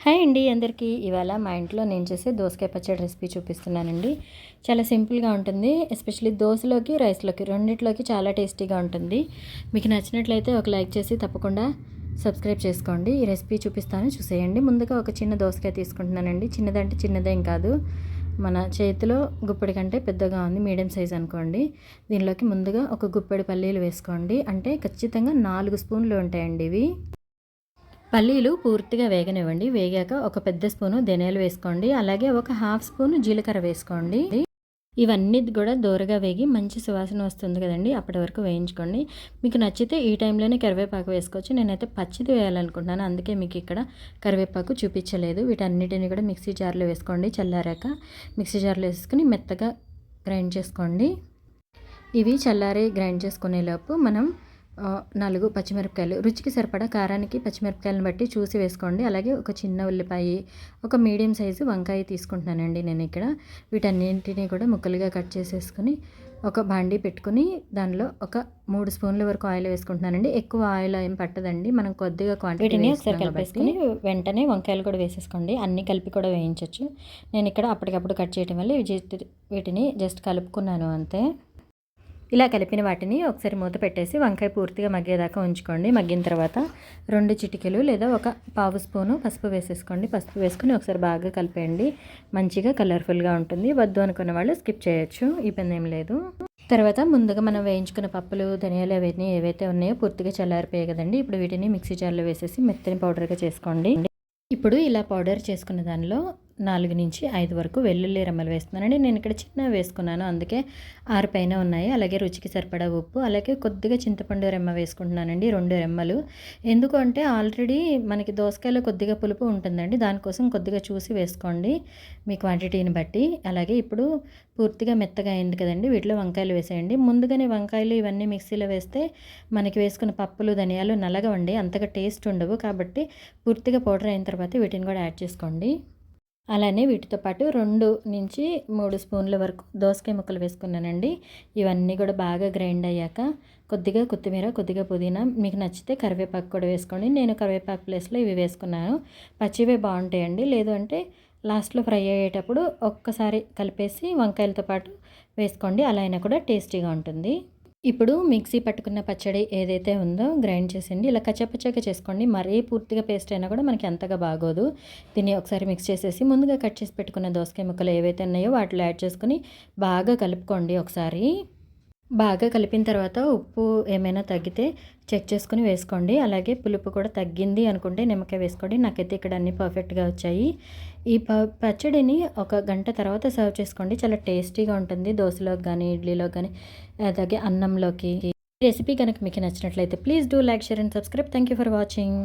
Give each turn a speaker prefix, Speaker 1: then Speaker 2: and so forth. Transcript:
Speaker 1: Hi అండి అందరికీ. ఇవాళ మా ఇంట్లో నేను చేసే దోసకాయ పచ్చడి రెసిపీ చూపిస్తున్నానండి. చాలా సింపుల్గా ఉంటుంది. ఎస్పెషల్లీ దోశలోకి రైస్లోకి రెండిట్లోకి చాలా టేస్టీగా ఉంటుంది. మీకు నచ్చినట్లయితే ఒక లైక్ చేసి తప్పకుండా సబ్స్క్రైబ్ చేసుకోండి. ఈ రెసిపీ చూపిస్తాను. చూసేయండి. ముందుగా ఒక చిన్న దోసకాయ తీసుకుంటున్నానండి. చిన్నదంటే చిన్నదేం కాదు. మన చేతిలో గుప్పెడి కంటే పెద్దగా ఉంది. మీడియం సైజ్ అనుకోండి. దీనిలోకి ముందుగా ఒక గుప్పెడి పల్లీలు వేసుకోండి. అంటే ఖచ్చితంగా నాలుగు స్పూన్లు ఉంటాయండి ఇవి. పల్లీలు పూర్తిగా వేగనివ్వండి. వేగాక ఒక పెద్ద స్పూను ధనియాలు వేసుకోండి. అలాగే ఒక హాఫ్ స్పూన్ జీలకర్ర వేసుకోండి. ఇవన్నీ కూడా దూరగా వేగి మంచి సువాసన వస్తుంది కదండి. అప్పటి వరకు వేయించుకోండి. మీకు నచ్చితే ఈ టైంలోనే కరివేపాకు వేసుకోవచ్చు. నేనైతే పచ్చిది వేయాలనుకుంటున్నాను. అందుకే మీకు ఇక్కడ కరివేపాకు చూపించలేదు. వీటన్నిటిని కూడా మిక్సీ జార్లో వేసుకోండి. చల్లారాక మిక్సీ జార్లో వేసుకుని మెత్తగా గ్రైండ్ చేసుకోండి. ఇవి చల్లారి గ్రైండ్ చేసుకునేలోపు మనం నాలుగు పచ్చిమిరపకాయలు. రుచికి సరిపడా కారానికి పచ్చిమిరపకాయలను బట్టి చూసి వేసుకోండి. అలాగే ఒక చిన్న ఉల్లిపాయ ఒక మీడియం సైజు వంకాయ తీసుకుంటున్నానండి నేను ఇక్కడ. వీటన్నింటినీ కూడా ముక్కలుగా కట్ చేసేసుకుని ఒక బాండీ పెట్టుకుని దానిలో ఒక మూడు స్పూన్ల వరకు ఆయిల్ వేసుకుంటున్నానండి. ఎక్కువ ఆయిల్ ఏం పట్టదండి. మనం కొద్దిగా ఒకసారి కలిపేసుకుని వెంటనే వంకాయలు కూడా వేసేసుకోండి. అన్ని కలిపి కూడా వేయించవచ్చు నేను ఇక్కడ అప్పటికప్పుడు కట్ చేయడం వల్ల వీటిని జస్ట్ కలుపుకున్నాను అంతే. ఇలా కలిపిన వాటిని ఒకసారి మూత పెట్టేసి వంకాయ పూర్తిగా మగ్గేదాకా ఉంచుకోండి. మగ్గిన తర్వాత రెండు చిటికెలు లేదా ఒక పావు స్పూను పసుపు వేసేసుకోండి. పసుపు వేసుకొని ఒకసారి బాగా కలిపేయండి. మంచిగా కలర్ఫుల్గా ఉంటుంది. వద్దు అనుకున్న వాళ్ళు స్కిప్ చేయొచ్చు. ఇబ్బంది ఏం లేదు. తర్వాత ముందుగా మనం వేయించుకున్న పప్పులు ధనియాలు అవన్నీ ఏవైతే ఉన్నాయో పూర్తిగా చల్లారిపోయాయి కదండి. ఇప్పుడు వీటిని మిక్సీ జార్లో వేసేసి మెత్తని పౌడర్గా చేసుకోండి. ఇప్పుడు ఇలా పౌడర్ చేసుకున్న దానిలో నాలుగు నుంచి ఐదు వరకు వెల్లుల్లి రెమ్మలు వేస్తున్నానండి. నేను ఇక్కడ చిన్న వేసుకున్నాను. అందుకే ఆరు పైన ఉన్నాయి. అలాగే రుచికి సరిపడా ఉప్పు అలాగే కొద్దిగా చింతపండు రెమ్మ వేసుకుంటున్నానండి. రెండు రెమ్మలు. ఎందుకు అంటే ఆల్రెడీ మనకి దోసకాయలో కొద్దిగా పులుపు ఉంటుందండి. దానికోసం కొద్దిగా చూసి వేసుకోండి మీ క్వాంటిటీని బట్టి. అలాగే ఇప్పుడు పూర్తిగా మెత్తగా అయింది కదండి. వీటిలో వంకాయలు వేసేయండి. ముందుగానే వంకాయలు ఇవన్నీ మిక్సీలో వేస్తే మనకి వేసుకున్న పప్పులు ధనియాలు నల్లగా ఉండి అంతగా టేస్ట్ ఉండవు. కాబట్టి పూర్తిగా పౌడర్ అయిన తర్వాత వీటిని కూడా యాడ్ చేసుకోండి. అలానే వీటితో పాటు రెండు నుంచి మూడు స్పూన్ల వరకు దోసకాయ ముక్కలు వేసుకున్నానండి. ఇవన్నీ కూడా బాగా గ్రైండ్ అయ్యాక కొద్దిగా కొత్తిమీర కొద్దిగా పుదీనా మీకు నచ్చితే కరివేపాకు కూడా వేసుకోండి. నేను కరివేపాకు ప్లేస్లో ఇవి వేసుకున్నాను. పచ్చివే బాగుంటాయండి. లేదు అంటే లాస్ట్లో ఫ్రై అయ్యేటప్పుడు ఒక్కసారి కలిపేసి వంకాయలతో పాటు వేసుకోండి. అలా అయినా కూడా టేస్టీగా ఉంటుంది. ఇప్పుడు మిక్సీ పట్టుకున్న పచ్చడి ఏదైతే ఉందో గ్రైండ్ చేసేయండి. ఇలా కచ్చపచ్చగా చేసుకోండి. మరీ పూర్తిగా పేస్ట్ అయినా కూడా మనకి అంతగా బాగోదు. దీన్ని ఒకసారి మిక్స్ చేసేసి ముందుగా కట్ చేసి పెట్టుకున్న దోసకాయ ముక్కలు ఏవైతే ఉన్నాయో వాటిలో యాడ్ చేసుకొని బాగా కలుపుకోండి ఒకసారి. బాగా కలిపిన తర్వాత ఉప్పు ఏమైనా తగ్గితే చెక్ చేసుకుని వేసుకోండి. అలాగే పులుపు కూడా తగ్గింది అనుకుంటే నిమ్మకాయ వేసుకోండి. నాకైతే ఇక్కడ అన్నీ పర్ఫెక్ట్గా వచ్చాయి. ఈ ప పచ్చడిని ఒక గంట తర్వాత సర్వ్ చేసుకోండి. చాలా టేస్టీగా ఉంటుంది. దోశలోకి కానీ ఇడ్లీలోకి కానీ అలాగే అన్నంలోకి. రెసిపీ కనుక మీకు నచ్చినట్లయితే please do like share and subscribe thank you for watching